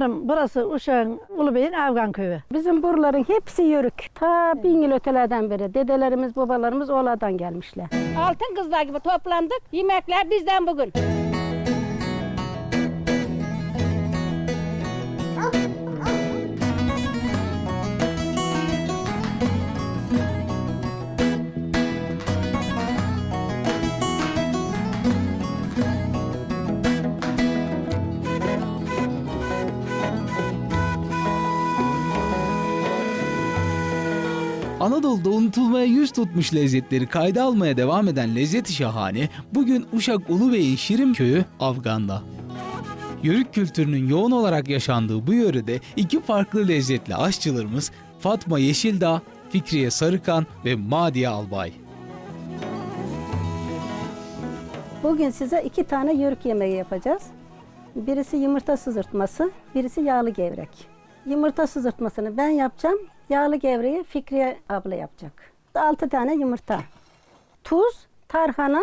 Muhtarım burası Uşak'ın Ulubey'in Afgan köyü. Bizim buraların hepsi yörük. Ta bin yıl ötelerden beri dedelerimiz, babalarımız oralardan gelmişler. Altın kızlar gibi toplandık. Yemekler bizden bugün. Anadolu'da unutulmaya yüz tutmuş lezzetleri kayda almaya devam eden lezzeti şahane bugün Uşak Ulubey'in Şirin köyü Afgan'da. Yörük kültürünün yoğun olarak yaşandığı bu yörede iki farklı lezzetli aşçılarımız Fatma Yeşildağ, Fikriye Sarıkan ve Madiye Albay. Bugün size iki tane yörük yemeği yapacağız. Birisi yumurta sızırtması, birisi yağlı gevrek. Yumurta sızırtmasını ben yapacağım. Yağlı gevreği Fikriye abla yapacak. Altı tane yumurta. Tuz, tarhana,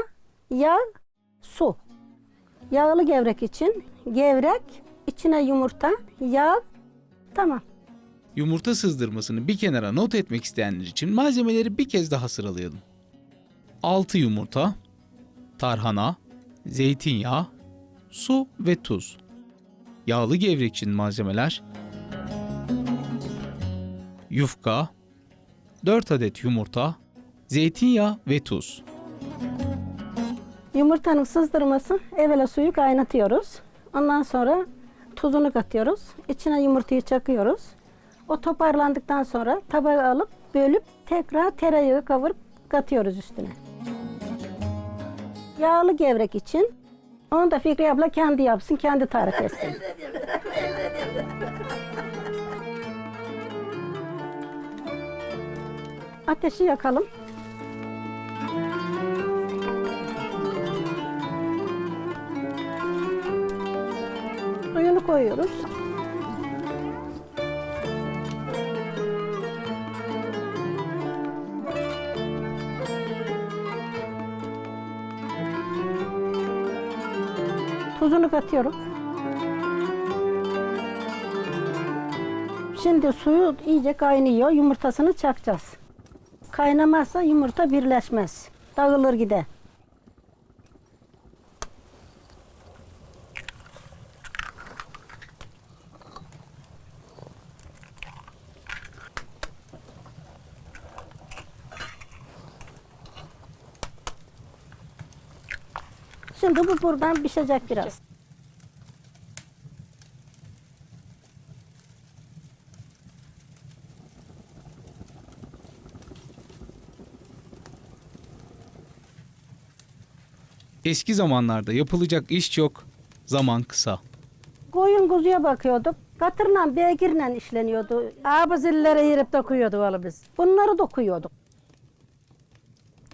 yağ, su. Yağlı gevrek için gevrek, içine yumurta, yağ. Tamam. Yumurta sızdırmasını bir kenara not etmek isteyenler için malzemeleri bir kez daha sıralayalım. 6 yumurta, tarhana, zeytinyağı, su ve tuz. Yağlı gevrek için malzemeler yufka, 4 adet yumurta, zeytinyağı ve tuz. Yumurtanın sızdırması evvela suyu kaynatıyoruz. Ondan sonra tuzunu katıyoruz. İçine yumurtayı çakıyoruz. O toparlandıktan sonra tabağa alıp bölüp tekrar tereyağı kavurup katıyoruz üstüne. Yağlı gevrek için onu da Fikri abla kendi yapsın, kendi tarif etsin. Ateşi yakalım. Suyunu koyuyoruz. Tuzunu katıyorum. Şimdi suyu iyice kaynıyor. Yumurtasını çakacağız. Kaynamazsa yumurta birleşmez. Dağılır gider. Şimdi bu buradan pişecek biraz. Eski zamanlarda yapılacak iş çok, zaman kısa. Koyun kuzuya bakıyorduk. Katırla, beygirle işleniyordu. Ağabey zillere yirip dokuyordu oğlum biz. Bunları dokuyorduk.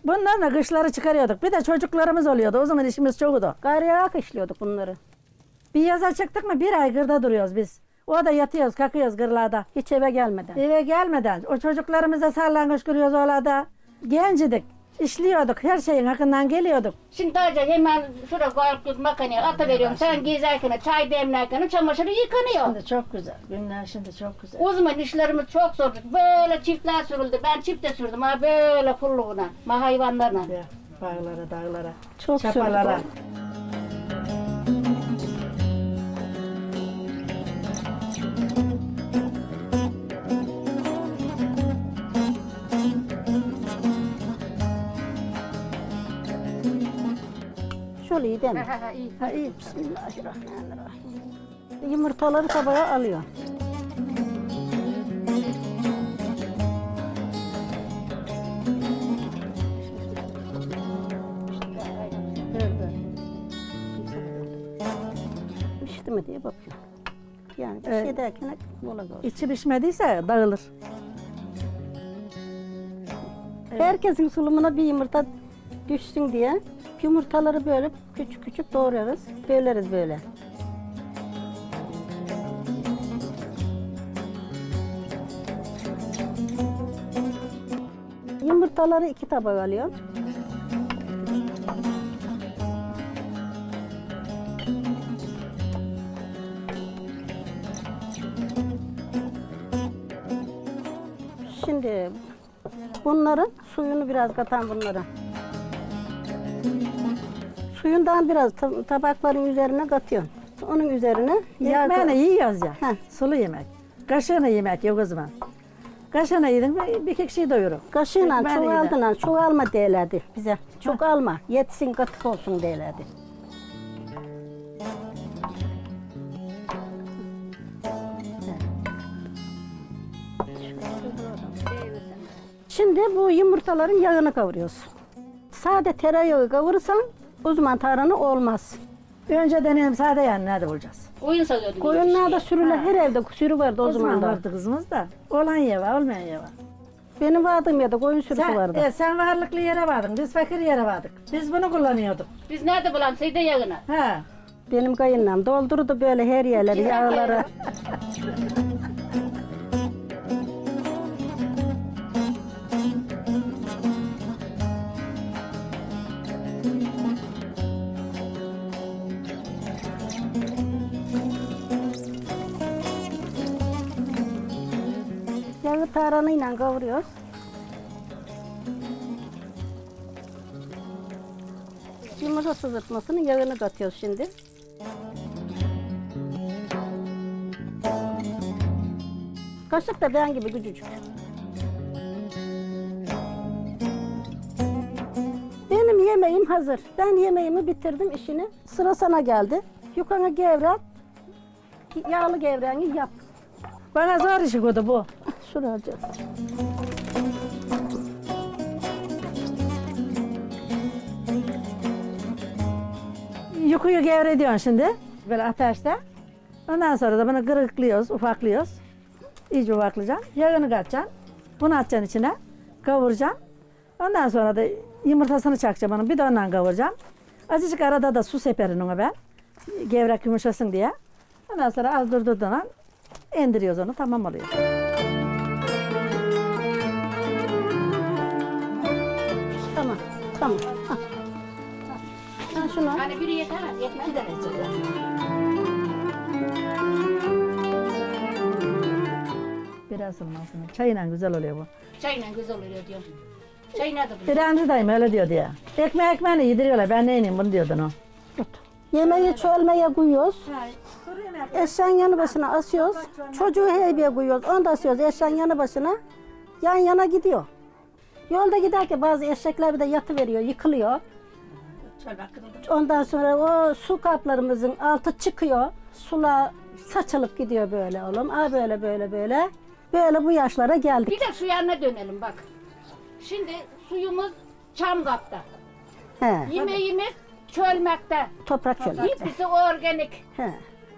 Bunlarla kışları çıkarıyorduk. Bir de çocuklarımız oluyordu. O zaman işimiz çoktu. Garyarak işliyorduk bunları. Bir yaza çıktık mı bir ay gırda duruyoruz biz. O da yatıyoruz, kalkıyoruz gırlarda. Hiç eve gelmeden. Eve gelmeden o çocuklarımıza sarlangıç kuruyoruz orada. Gencidik. İşliyorduk. Her şeyin hakkından geliyorduk. Şimdi Hoca hemen şuraya koyup makineye atıveriyorum. Sen gezerken, çay demlerken çamaşırı yıkanıyor. Şimdi çok güzel. Günler şimdi çok güzel. O zaman işlerimiz çok zor. Böyle çiftler sürüldü. Ben çifte sürdüm ha böyle pulluğuna. Ma hayvanlarla. Ya, Bağlara, dağlara, Çok çapalara. sürdük. İyi değil mi? Ha, iyi. Bismillahirrahmanirrahim. Yumurtaları tabağa alıyor. Pişti mi diye bakıyor. Yani bir şey derken mola koy. İçi pişmediyse dağılır. Herkesin sulumuna bir yumurta düşsün diye Yumurtaları böyle küçük küçük doğrarız. Böleriz böyle. Yumurtaları iki tabak alıyorum. Şimdi bunların suyunu biraz katan bunlara. Suyundan biraz ta- tabakların üzerine katıyorsun. Onun üzerine yağ Ekmeğini yiyoruz ya. Heh. Sulu yemek. Kaşığını yemek yok o zaman. Kaşığını yedin bir, bir kişiyi doyurur. Kaşığıyla Ekmeğini yedin. çuvaldığına çok alma derlerdi bize. Çok alma, yetsin katık olsun derlerdi. Şimdi bu yumurtaların yağını kavuruyoruz. Sade tereyağı kavurursan o zaman tarhana olmaz. Önce deneyelim sade yani nerede bulacağız? Koyun salıyordun. Koyunlarda sürüler her evde sürü vardı o, O zaman zaman da. vardı kızımız da. Olan yeva olmayan yeva. Benim vardığım yerde koyun sürüsü Sen, vardı. e, sen varlıklı yere vardın. Biz fakir yere vardık. Biz bunu kullanıyorduk. Biz nerede bulan seyde yağına? Ha. Benim kayınlam doldurdu böyle her yerleri, yağları. Yağı tarhanayla kavuruyoruz. Yumurta sızırtmasının yağını katıyoruz şimdi. Kaşık da ben gibi küçücük. Benim yemeğim hazır. Ben yemeğimi bitirdim işini. Sıra sana geldi. Yukana gevret. Yağlı gevreğini yap. Bana zor işi koydu bu. Şuracı. Yukuyu gevrediyorsun şimdi. Böyle ateşte. Ondan sonra da bunu kırıklıyoruz, ufaklıyoruz. İyice ufaklayacaksın. Yağını katacaksın. Bunu atacaksın içine. Kavuracaksın. Ondan sonra da yumurtasını çakacaksın bunu. Bir de ondan kavuracaksın. Azıcık arada da su seperin ona ben. Gevrek yumuşasın diye. Ondan sonra az durdurduğundan indiriyoruz onu. Tamam oluyor. Şunu. Hani biri yeter? Yetmez. İki tane içeceğiz. Biraz olmasın. Çayla güzel oluyor bu. Çayla güzel oluyor diyor. Çay nerede bu? Direnci dayım öyle diyor diye. Ekmeği ekmeğini yediriyorlar. Ben ne ineyim bunu diyordun o. Yemeği çölmeye koyuyoruz. Eşeğin yanı başına asıyoruz. Çocuğu heybeye koyuyoruz. Onu da asıyoruz eşeğin yanı başına. Yan yana gidiyor. Yolda giderken bazı eşekler bir de yatı veriyor, yıkılıyor. Ondan sonra o su kaplarımızın altı çıkıyor. Sula saçılıp gidiyor böyle oğlum. Aa böyle böyle böyle. Böyle bu yaşlara geldik. Bir de şu yanına dönelim bak. Şimdi suyumuz çam kapta. He, Yemeğimiz çölmekte. toprak şöyle. Hepsi organik. He.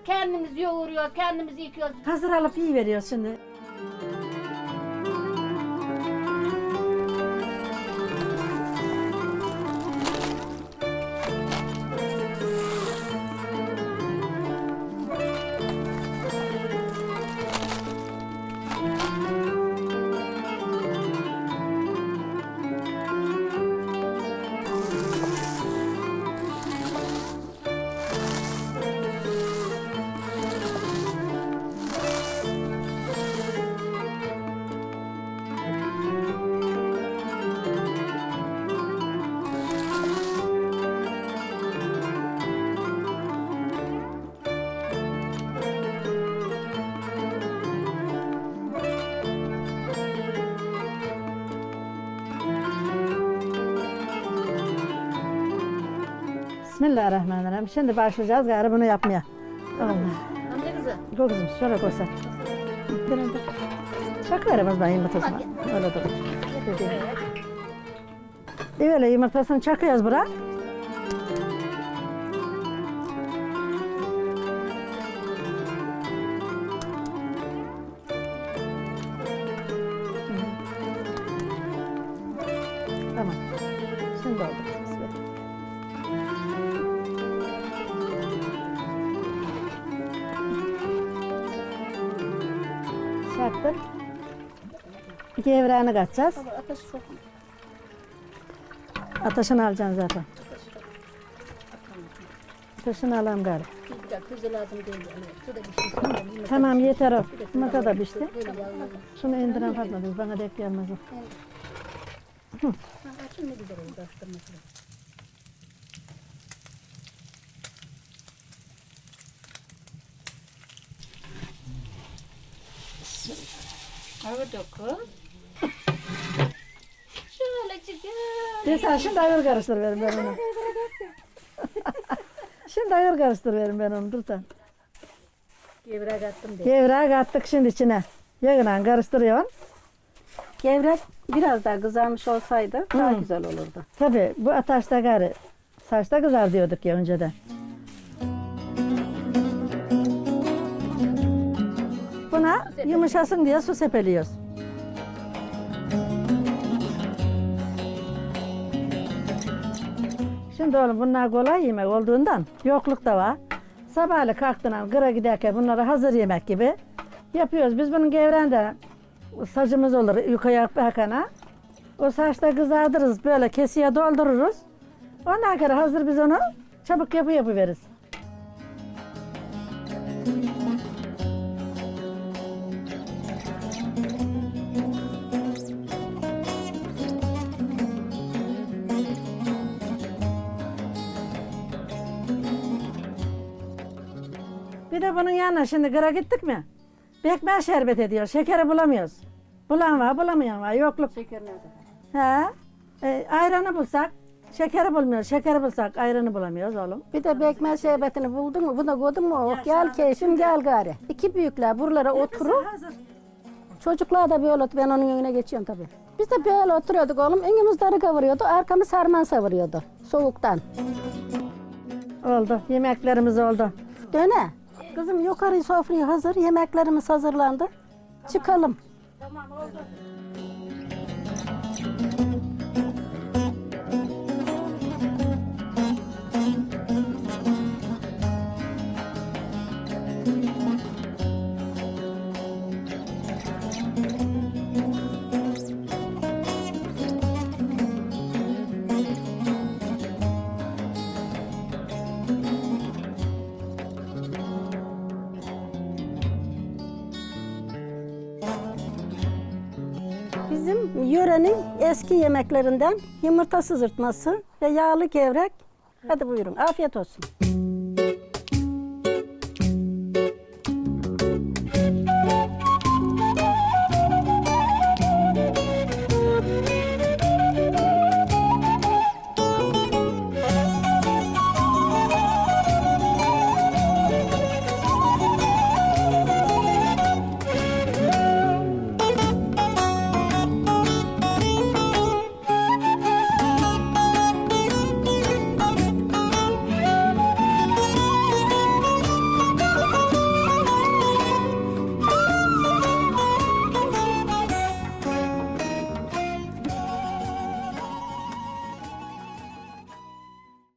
Kendimiz yoğuruyoruz, kendimiz yıkıyoruz. Hazır alıp iyi veriyoruz şimdi. Bismillahirrahmanirrahim. Şimdi başlayacağız gayrı bunu yapmaya. Allah. Anne kızı. Koy kızım şöyle koy sen. Biraz da. Çak veremez ben yumurtasını. Öyle durur. Evet. Öyle yumurtasını çakıyoruz bura. Çaktık. Gevreğini katacağız. Ateş çok Ateşini alacaksın zaten. Ateşini alalım gari. Tuzu lazım değil. Yani. Yumurta Tamam yeter o. Yumurta da pişti. Şunu indiren Fatma bana denk gelmez o. Açın ne güzel oldu açtırması. Evet oku. Şöyle çıkıyor. Bir sen şimdi ayır karıştır verin ben onu. şimdi ayır karıştır verin ben onu dur sen. Gevrek attım diye. Gevreği kattık şimdi içine. Yağla karıştırıyorsun. Gevrek biraz daha kızarmış olsaydı daha Hı. güzel olurdu. Tabii bu ataşta gari saçta kızar diyorduk ya önceden. Yumuşasın diye su sepeliyoruz. Şimdi oğlum bunlar kolay yemek olduğundan yokluk da var. Sabahlı kalktığında kıra giderken bunları hazır yemek gibi yapıyoruz. Biz bunun gevreğinde sacımız olur yukarıya bakana. O saçta kızardırırız böyle kesiye doldururuz. Ondan sonra hazır biz onu çabuk yapı yapıveririz. Bir de bunun yanına şimdi kıra gittik mi? Bekmez şerbet ediyor. Şekeri bulamıyoruz. Bulan var, bulamayan var. Yokluk. Şeker nerede? He. E, ayranı bulsak, şekeri bulmuyoruz. Şekeri bulsak ayranı bulamıyoruz oğlum. Bir de bekmez şerbetini buldun mu? Buna koydun mu? Oh, gel keyfim gel gari. İki büyükler buralara oturup çocuklar da böyle ben onun önüne geçiyorum tabii. Biz de böyle oturuyorduk oğlum. Önümüz darı kavuruyordu. Arkamız harman savuruyordu. Soğuktan. Oldu. Yemeklerimiz oldu. Döne. Kızım yukarı sofraya hazır. Yemeklerimiz hazırlandı. Çıkalım. Bizim yörenin eski yemeklerinden yumurta sızırtması ve yağlı gevrek. Hadi buyurun. Afiyet olsun.